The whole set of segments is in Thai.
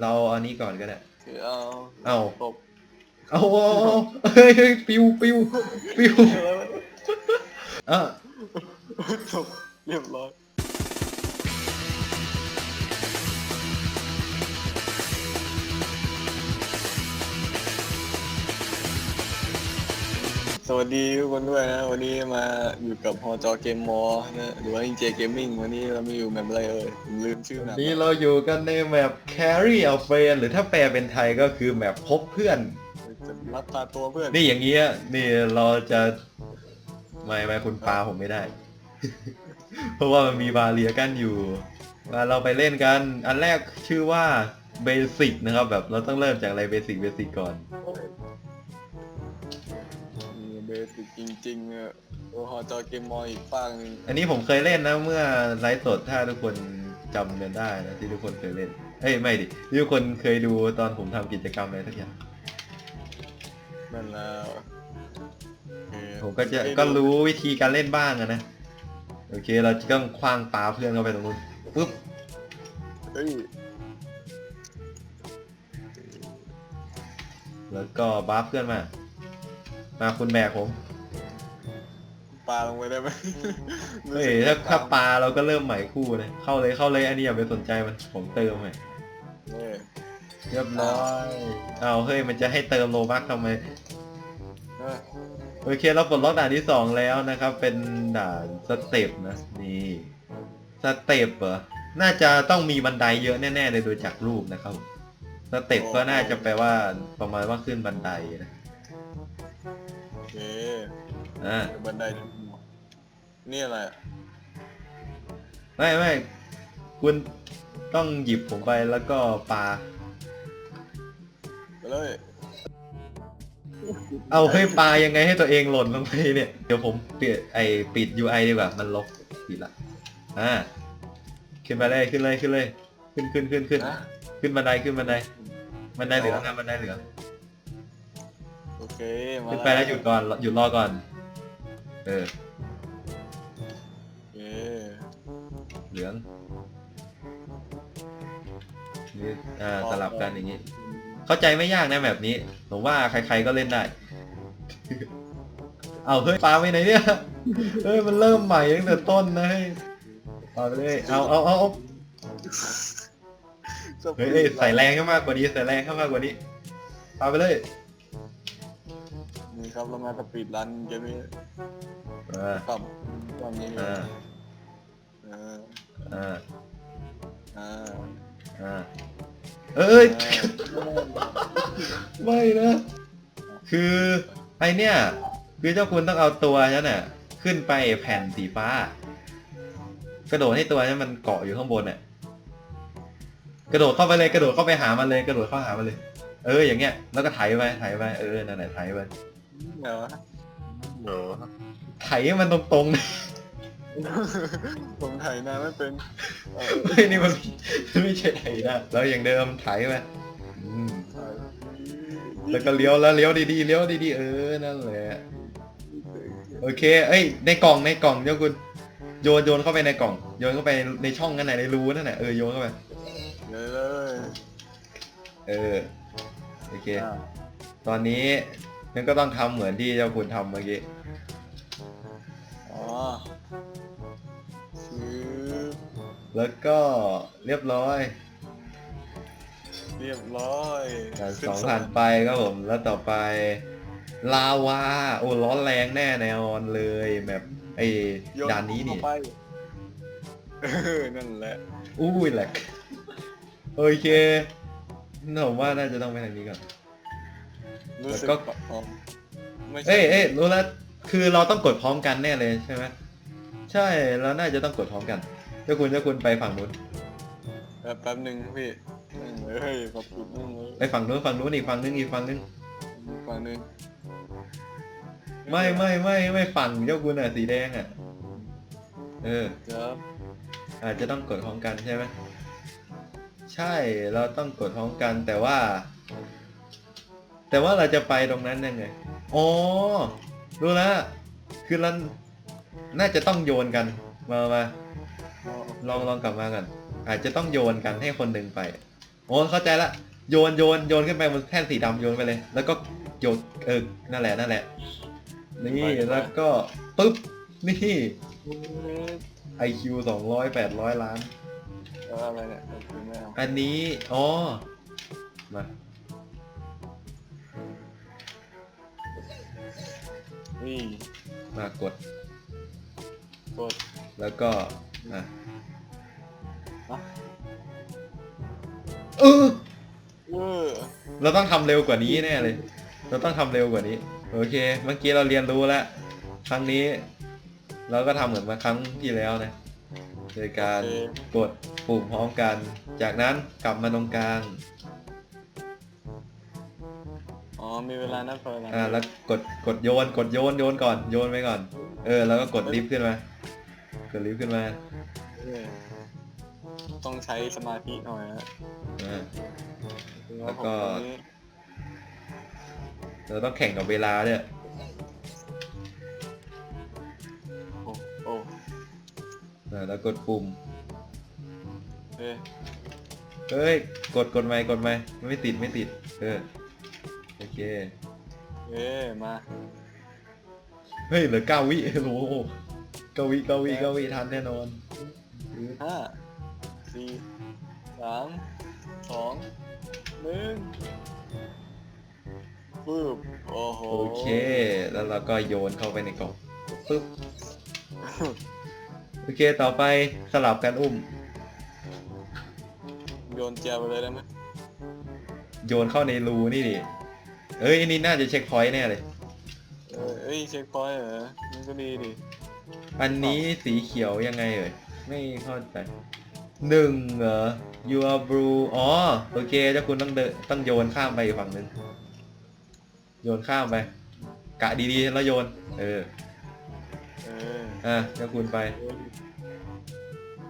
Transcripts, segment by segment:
เราเอานี้ก่อนก็ได้คือเอาเอาตบเอาเอาเอาเฮ้ยเฮ้ยปิวปิวปิวแล้วเออ ตบเรียบร้อย วัสดีทุกคนด้วยนะ วันนี้มาอยู่กับฮอจอเกมมอนะหรือว่า NJ Gaming วันนี้เรามาอยู่แมปอะไรเอ่ยผมลืมชื่อแมปนี่เราอยู่กันในแมป carry a friend หรือถ้าแปลเป็นไทยก็คือแมปพบเพื่อน จะรับพาตัวเพื่อนนี่อย่างเงี้ยนี่เราจะไม่ไม่คุณปาผมไม่ได้ เพราะว่ามันมีบาเรียกั้นอยู่มาเราไปเล่นกัน อันแรกชื่อว่าเบสิกนะครับแบบเราต้องเริ่มจากอะไรเบสิกเบสิกก่อนเจริงๆอะโอ้ฮอจอเกมมออีกฝั่งหนึงอันนี้ผมเคยเล่นนะเมื่อไลฟ์สดถ้าทุกคนจำกันได้นะที่ทุกคนเคยเล่น เอ้ยไม่ดิที่ทุกคนเคยดูตอนผมทำกิจกรรมอะไรทักอย่าง นั่นแล้วโอเคผมก็จะก็รู้วิธีการเล่นบ้างอะนะ โอเคเราจะต้องคว้างปลาเพื่อนเข้าไปตรงนู้นปุ๊บเฮ้ยแล้วก็บ้าร์ปเพื่อนมา มาคุณแบกผมป ลาลงไปได้ไหมเฮ้ยถ้าถ้าปลาเราก็เริ่มใหม่คู่เลย เข้าเลยเข้าเลยอันนี้อย่าไปสนใจมันผมเติมไงเฮ้ยเรียบร้อยเอาเฮ้ยมันจะให้เติมโลบักทำไมเฮ้ยโอเคเราปลดล็อกด่านที่สองแล้วนะครับ เป็นด่านสเต็ปนะนี่สเต็ปเหรอน่าจะต้องมีบันไดเยอะแน่ๆเลยโดยจากรูปนะครับสเต็ปก็น่าจะแปลว่าประมาณว่าขึ้นบันไดนะโอเคอ่าเดี๋ยวบันไดจะมี นี่อะไรอะไม่ไม่คุณต้องหยิบผมไปแล้วก็ปา ไปเลยเอาเฮ้ยปลายังไงให้ตัวเองหล่นลงไปเนี่ย เดี๋ยวผมเปลี่ยนไอปิด UI ดีกว่ามันลบปิดละอ่าขึ้นไปเลยขึ้นเลยขึ้นเลยขึ้นขึ้นขึ้นขึ้นนะขึ้นบันไดขึ้นบันไดบันไดเหลืองนะบันไดเหลืองโอเคมาขึ้นไปแล้วหยุดก่อนหยุดรอก่อน เออ ลืองนี่อ่าสลับกันอย่างงี้ เข้าใจไม่ยากนะแบบนี้ ผมว่าใครๆก็เล่นได้ เอาเฮ้ยปลาไปไหนเนี่ยเฮ้ยมันเริ่มใหม่ตั้งแต่ต้นนะเฮ้ยเอาไปเลยเอาเอาเอาเอาเฮ้ยเฮ้ยใส่แรงเข้ามากกว่านี้ใส่แรงเข้ามากกว่านี้เอาไปเลยนี่ครับเรามาสปีดรันเกมนี้อ่าปั๊มปั๊มนี้อ่าเออ อ่าอ่าอ่าเอ้ย ไม่นะ คือไอเนี่ย คือเจ้าคุณต้องเอาตัวนั้นน่ะ ขึ้นไปแผ่นสีฟ้า กระโดดให้ตัวนั้นมันเกาะอยู่ข้างบนน่ะ กระโดดเข้าไปเลย กระโดดเข้าไปหามันเลย กระโดดเข้าหามันเลย เออ อย่างเงี้ย แล้วก็ไถไปไถไป เออ นั่นแหละไถไปเดี๋ยวเดี๋ยวไถให้มันตรงๆนะ ผมถ่ายหน้าไม่เป็นเออเฮ้ยนี่มันไม่ใช่ไถนะแล้วอย่างเดิมไถไปอืมถ่ายแล้วก็เลี้ยวแล้วเลี้ยวดีๆเลี้ยวดีๆเออนั่นแหละโอเค เอ้ย ในกล่องในกล่องเจ้าคุณโยนโยนเข้าไปในกล่องโยนเข้าไปในช่องนั่นแหละในรูนั่นแหละเออโยนเข้าไปเดี๋ยวเลยเออโอเค อ่าตอนนี้นั่นก็ต้องทำเหมือนที่เจ้าคุณทำเมื่อกี้อ๋อซื้อ แล้วก็เรียบร้อยเรียบร้อยด่านสองผ่านไปครับผม แล้วต่อไป ลาวา โอ้ร้อนแรงแน่แนอนเลยแบบไอ้โยด่านนี้นี่เข้าไปเออนั่นแหละอุ้ยแหลกโอเคผมว่าน่าจะต้องไปทางนี้ก่อนรู้สึกแล้วก็อ๋อไม่ใช่เอ้ยเอ้ยรู้แล้วคือเราต้องกดพร้อมกันแน่เลยใช่ไหม ใช่เราน่าจะต้องกดพร้อมกันเจ้าคุณเจ้าคุณไปฝั่งนู้นแป๊บแป๊บหนึ่งพี่เฮ้ยขอบคุณนึงเลยไปฝั่งนู้นฝั่งนู้นอีกฝั่งนึงอีกฝั่งนึงฝั่งหนึ่งไม่ไม่ไม่ไม่ฝั่งเจ้าคุณอะสีแดงอะเออครับอาจจะต้องกดพร้อมกันใช่ไหมใช่เราต้องกดพร้อมกันแต่ว่า แต่ว่าเราจะไปตรงนั้นยังไงอ๋อรู้แล้วคือเรา น่าจะต้องโยนกัน มามาอ๋อลองลองกลับมากัน อาจจะต้องโยนกันให้คนหนึ่งไป โออ้เข้าใจละ โยนโยนโยนขึ้นไปบนแท่นสีดำโยนไปเลย แล้วก็โยนเออ นั่นแหละนั่นแหละ นี่แล้วก็ปึ๊บ นี่ IQ สองร้อยแปดร้อยล้านแล้วอะไรเนี่ยคือไม่เอาอันนี้ อ๋อ มานี่มากด กดแล้วก็อะอะเออเออเราต้องทำเร็วกว่านี้แน่เลย เราต้องทำเร็วกว่านี้ โอเค เมื่อกี้เราเรียนรู้แล้ว ครั้งนี้ เราก็ทำเหมือนมาครั้งที่แล้วนะ โดยการกดปุ่มพร้อมกัน จากนั้นกลับมาตรงกลาง มีเวลานับเวลาอ่าแล้วกดกดโยนกดโยนโยนก่อนโยนไปก่อน เออแล้วก็กดลิฟต์ขึ้นมากดลิฟต์ขึ้นมาเออต้องใช้สมาธิหน่อยนะอ่าถึงแล้วผมก็ตอนนี้เราต้องแข่งกับเวลาด้วยโอ้โอ้อ่าแล้วกดปุ่มเอ้ยเฮ้ยกดกดไม่กดไม่ไม่ติดไม่ติด เออโอ เค เอ้ยมาเฮ้ยเหลือเก้าวิโอ้โหเก้าวิเก้าวิเก้าวิทันแน่นอนห้าสี่สามสองหนึ่งปึ๊บโอ้โหโอเค แล้วเราก็โยนเข้าไปในกล่องปึ๊บโอเคต่อไปสลับกันอุ้ม โยนเจียไปเลยได้ไหมโยนเข้าในรูนี่ดิ เอ้ยอันนี่น่าจะเช็คพอยต์แน่เลย เออเอ้ยเช็คพอยต์เหรอมันก็ดีดิอันนี้สีเขียวยังไงเอ่ยไม่เข้าใจหนึ่งเหรอ you are blue อ๋อโอเคเจ้าคุณต้องเดินต้องโยนข้ามไปอีกฝั่งหนึ่งโยนข้ามไป กะดีๆแล้วโยน เออเอออะเจ้าคุณไป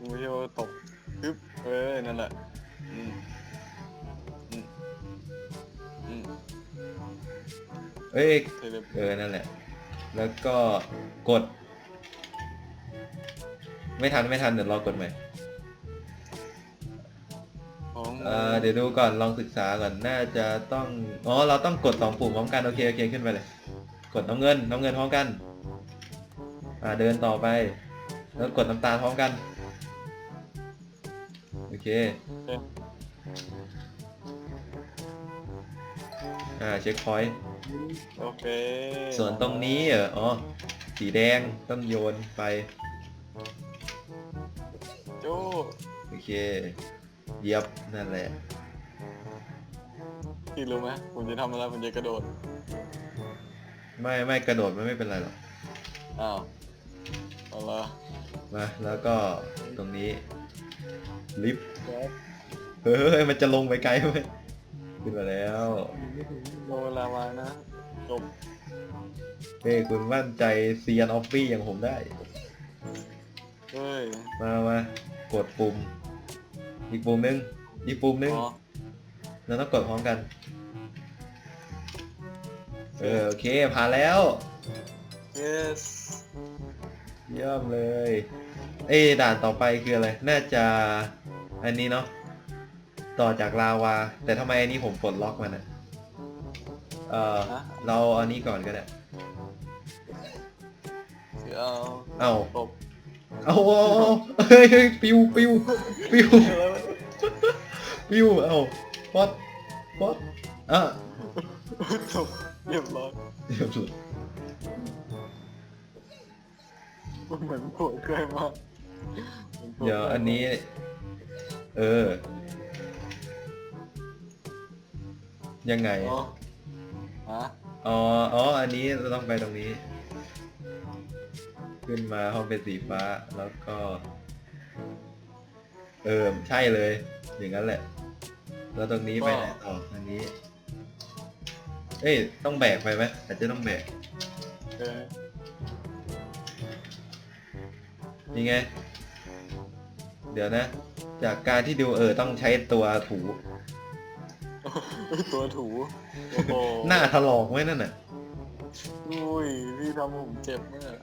มูโยตกปึ๊บเออนั่นแหละ อ้ยเทเลเออนั่นแหละ แล้วก็กด ไม่ทันไม่ทันเดี๋ยวรอกดใหม่ของเอ่อเดี๋ยวดูก่อนลองศึกษาก่อนน่าจะต้องอ๋อเราต้องกดสองปุ่มพร้อมกันโอเคโอเคขึ้นไปเลย กดน้ำเงินน้ำเงินพร้อมกัน อ่าเดินต่อไป แล้วกดน้ำตาลพร้อมกันโอเคเอ๊ะอ่าเช็คพอยต์โอเคส่วนตรงนี้เหรออ๋อสีแดงต้องโยนไป โจ้โอเคเยียบนั่นแหละพี่รู้ไหมผมจะทำอะไรผมจะกระโดด ไม่ไม่กระโดดมันไม่เป็นไรหรอกอ้าวเอาละมาแล้วก็ตรงนี้ลิฟต์แป๊บเฮ้ยมันจะลงไปไกลไหม ขึ้นมาแล้วโดนเวลามานะจบเฮ้ยคุณมั่นใจเซียนออฟฟี่อย่างผมได้ เฮ้ยมามากดปุ่ม อีกปุ่มหนึง อีกปุ่มหนึง อ๋อเราต้องกดพร้อมกัน เออโอเคผ่านแล้ว yes เยี่ยมเลย เอ้ยด่านต่อไปคืออะไร น่าจะ อันนี้เนาะ ต่อจากลาวา แต่ทำไมอันนี้ผมปลดล็อกมันอะเออฮะเราเอาอันนี้ก่อนก็ได้เดี๋ยวเอาเอาตบเอาเอาเอาเฮ้ยเฮ้ยปิวปิวปิวแล้วปิวเอาป๊อดป๊อดอะจบเรียบร้อยเดี๋ยวสุดมันเหมือนโผล่เคยมากเดี๋ยวอันนี้ เออ ยังไง อ๋อฮะอ๋อ อ๋อ อันนี้เราต้องไปตรงนี้ ขึ้นมาห้องเป็นสีฟ้า แล้วก็ เออ ใช่เลย อย่างนั้นแหละ แล้วตรงนี้ไปไหนต่ออันนี้ เอ้ย ต้องแบกไปไหมอาจจะต้องแบก เออนี่ไง เดี๋ยวนะ จากการที่ดูเออต้องใช้ตัวถู ตัวถูหน้าถลอกไว้นั่นน่ะ อุ้ยพี่ทำผมเจ็บมาก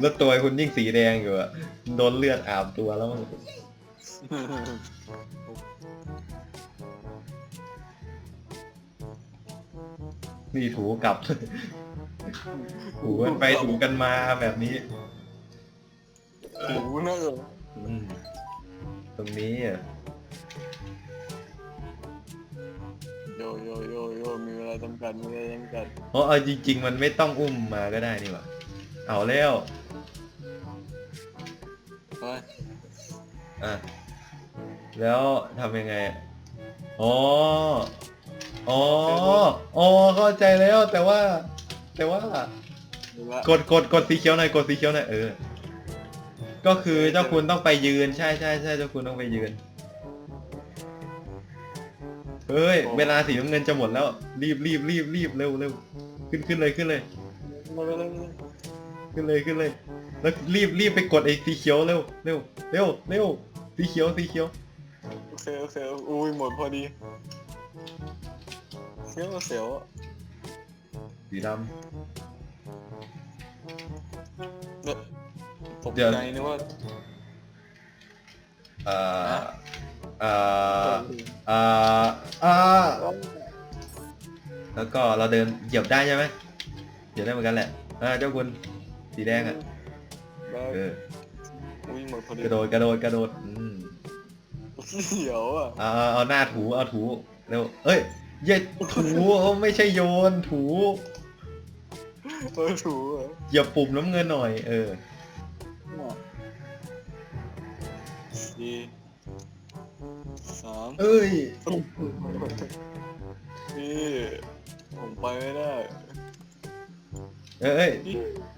แล้วตัวคุณยิ่งสีแดงอยู่อะโดนเลือดอาบตัวแล้วมั้งนี่ถูกลับ ถูกันไปถูกันมาแบบนี้ถูนะเออตรงนี้อะ โยโยโยโยมีเวลาจำกัดมีเวลาจำกัดเพราะเอาจริง ๆ มันไม่ต้องอุ้มมาก็ได้นี่หว่าเอาแล้วเฮ้ยอะแล้วทำยังไงอะอ๋ออ๋ออ๋อเข้าใจแล้วแต่ว่า แต่ว่า ดูละกดกดกดสีเขียวหน่อยกดสีเขียวหน่อยเออ ก็คือเจ้าคุณต้องไปยืนใช่ใช่ใช่เจ้าคุณต้องไปยืน เฮ้ย เวลาสีน้ำเงินจะหมดแล้ว รีบรีบรีบรีบเร็วเร็วขึ้นขึ้นเลยขึ้นเลย มาเลยขึ้นเลยขึ้นเลย แล้วรีบรีบไปกดไอ้สีเขียวเร็วเร็วเร็วเร็วสีเขียวสีเขียวโอเคโอเคอุ้ยหมดพอดีเสียวเสียวสีดเนี่ยตกเดี๋ยวใจนึกว่าำเอ่อ เอ่อเอ่ออ่าแล้วก็เราเดินเหยียบได้ใช่ไหมเหยียบได้เหมือนกันแหละอ่าเจ้าคุณสีแดงอะได้เอออุ้ยหมดพอดีกระโดดกระโดดกระโดดอืมเสียวอะเอาเอาเอาหน้าถูเอาถูเร็วเอ้ยอย่าถูเอาไม่ใช่โยนถูเออถูอะเหยียบปุ่มน้ำเงินหน่อย เออสี่สามเอ้ยนี่ผมไปไม่ได้เอ้ยเอ้ยนี่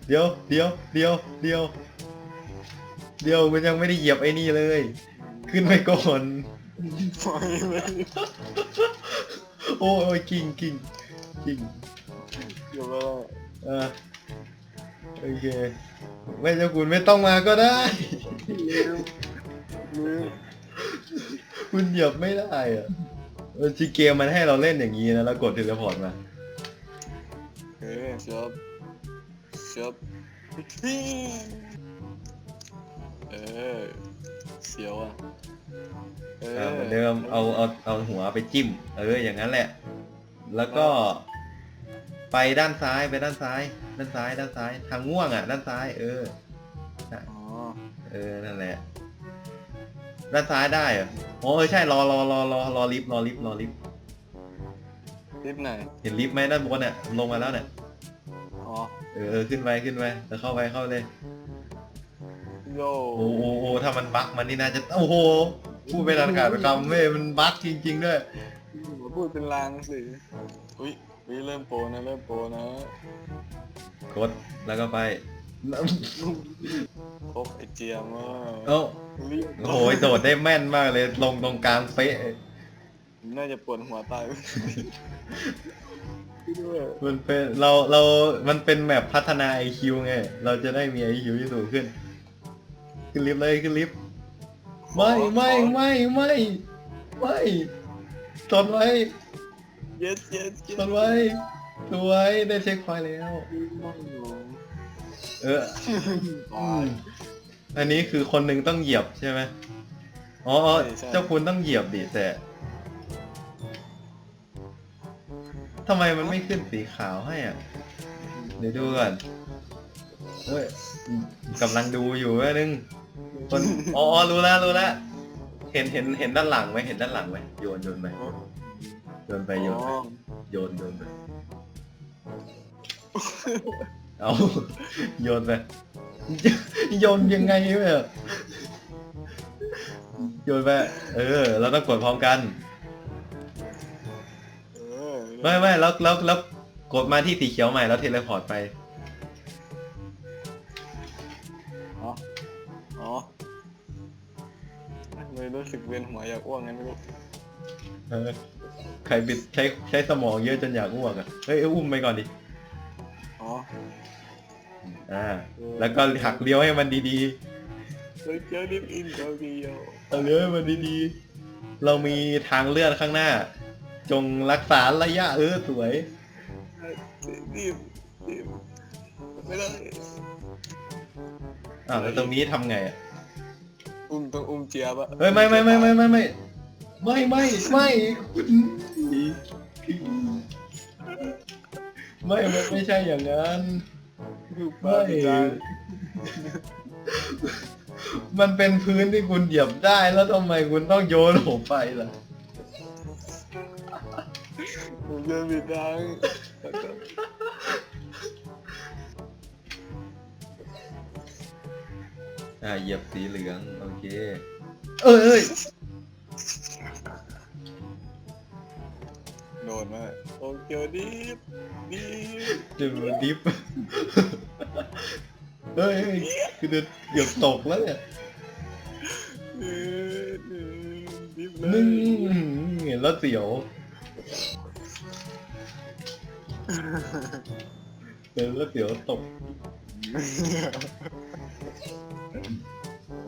เดี๋ยวเดี๋ยวเดี๋ยวเดี๋ยวเดี๋ยวมันยังไม่ได้เหยียบไอ้นี่เลย ขึ้นไปก่อนไปเลยโอ้ยโอ้ยกิ่งกิ่งกิ่งเดี๋ยวไม่ได้เออโอเคไม่เจ้าคุณไม่ต้องมาก็ได้ลืมลืม คุณเหยียบไม่ได้อะเออจีเกมมันให้เราเล่นอย่างนี้นะแล้วกดเทเลพอร์ตมาเฮ้ยเชียบเชียบเออเสียวอะเออ่าเหมือนเดิมเอาเอาเอาหัวไปจิ้ม เอออย่างนั้นแหละ แล้วก็ ไปด้านซ้ายไปด้านซ้าย ด้านซ้ายด้านซ้ายทางง่วงอะ ด้านซ้าย เออ อ๋อ เออนั่นแหละ ด้านซ้ายได้เหรอ โอ้เออใช่รอรอรอรอรอลิฟต์รอลิฟต์รอลิฟต์ลิฟต์ไหนเห็นลิฟต์ไหมด้านบนเนี่ยลงมาแล้วเนี่ยอ๋อเออเออขึ้นไปขึ้นไปแล้วเข้าไปเข้าเลย โยโอ้โหโอ้ถ้ามันบั๊กมันนี่น่าจะโอ้โหพูดไปทันขาดคำเว้ยมันบั๊กจริง ๆ ด้วย พูดเป็นลางสิอุ้ยอุ้ยเริ่มโปรนะเริ่มโปรนะกดแล้วก็ไป พบไอเจียมอะเอ้ารีบโอ้โหโดดได้แม่นมากเลย ลงตรงกลางเป๊ะ น่าจะปวดหัวตายด้วยมันเป็นเราเรา มันเป็นแมปพัฒนา IQ ไง เราจะได้มี IQ ที่สูงขึ้น ขึ้นลิฟต์เลยขึ้นลิฟต์ไม่ไม่ไม่ไม่ไม่ทนไว้เย็ดเย็ดทนไว้ทนไว้ได้เช็คไฟล์แล้วเออตายอันนี้คือคนหนึ่งต้องเหยียบใช่ไหมอ๋ออ๋อใช่ใช่ เจ้าคุณต้องเหยียบดิแต่ทำไมมันไม่ขึ้นสีขาวให้อะ เดี๋ยวดูก่อนเฮ้ยกำลังดูอยู่แป๊บนึงคนอ๋ออ๋อรู้แล้วรู้แล้วเห็นเห็นเห็นด้านหลังไหมเห็นด้านหลังไหมโยนโยนไปโยนไปโยนไปอ๋อโยนโยนไป เอาโยนไปโยนยังไงเนี่ยโยนไปเออ เราต้องกดพร้อมกันเออไม่ไม่แล้วแล้วแล้วกดมาที่สีเขียวใหม่แล้วเทเลพอร์ตไปอ๋ออ๋อเลยรู้สึกเวียนหัวอยากอ้วกงั้นไม่รู้เออใครบิดใช้ใช้สมองเยอะจนอยากอ้วกอะเฮ้ยอุ้มไปก่อนดิอ๋อ อ่า แล้วก็หักเลี้ยวให้มันดีเฮ้ยเจอลิฟต์อินเกาหลีอะๆเอาเลี้ยวให้มันดีๆ เรามีทางเลื่อนข้างหน้า จงรักษาระยะเออสวยรีบรีบไม่ได้อ่าวแล้วตรงนี้ทำไงอะ อุ้มต้องอุ้มเจียบอะเฮ้ยไม่ไม่ไม่ไม่ไม่ไม่ไม่ไม่ไม่คุณไม่มันไม่ใช่อย่างนั้น คือปลาที่จางมันเป็นพื้นที่คุณเหยียบได้แล้วทำไมคุณต้องโยนผมไปล่ะ ผมเดินผิดทางอ่าเหยียบสีเหลืองโอเค เอ้ยเอ้ยโดนมากโตเกียวดิฟดิฟ เจอดิฟ เฮ้ยเฮ้ยคือเดือดเกือบตกแล้วเนี่ยเออเออดิฟเลนึ่ยงเห็นแล้วเสียวเห็นแล้วเสียวตก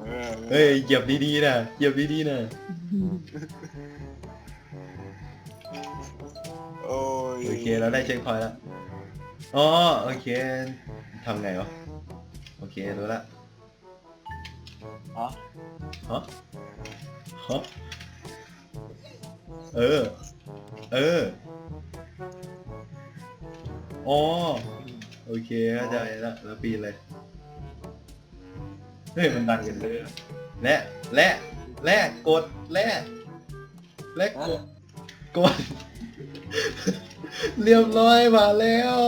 เออเฮ้ยเหยียบดีๆนะเหยียบดีๆนะโอ้ยโอเคเราได้เช็คพอยต์แล้วอ๋อโอเค ทำไงวะ โอเค รู้ละอ๋อฮะฮะเออ เออ อ๋อ โอเคเข้าใจแล้วแล้วปีนเลย เฮ้ย มันดันกันเลย และ และ และ กด และ และกด กด เรียบร้อยมาแล้ว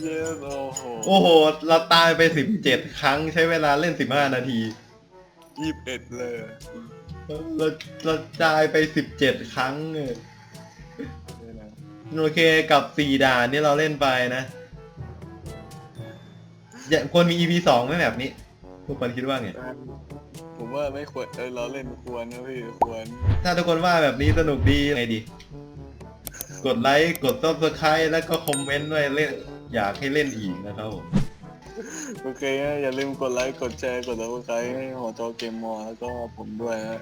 เยสโอ้โหโอ้โห เราตายไปสิบเจ็ดครั้งใช้เวลาเล่นสิบห้านาที ยี่สิบเอ็ดเลยเราเราตายไปสิบเจ็ดครั้งเออนี่นะโอเคกับสี่ด่านที่เราเล่นไปนะอย่าควรมี EP สองไหมแบบนี้ ทุกคนคิดว่าไง ผมว่าไม่ควรเออเราเล่นควรนะพี่ควรถ้าทุกคนว่าแบบนี้สนุกดีไงดี กดไลค์ กด subscribe แล้วก็คอมเมนต์ด้วยเล่น อยากให้เล่นอีกนะครับผมโอเคฮะอย่าลืมกดไลค์กดแชร์กดติดตามใครหัวจอเกมมอลแล้วก็ผมด้วยฮะ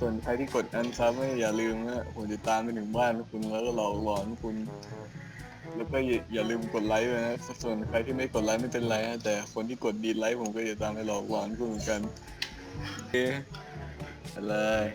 ส่วนใครที่กดอันซับไม่อย่าลืมฮะผมจะตามไปถึงบ้านคุณแล้วก็หลอกหลอนคุณ แล้วก็อย่าลืมกดไลค์ด้วยนะส่วนใครที่ไม่กดไลค์ไม่เป็นไรฮะแต่คนที่กดดีไลค์ผมก็จะตามไปหลอกหลอนคุณเหมือนกันโอเคไปเลย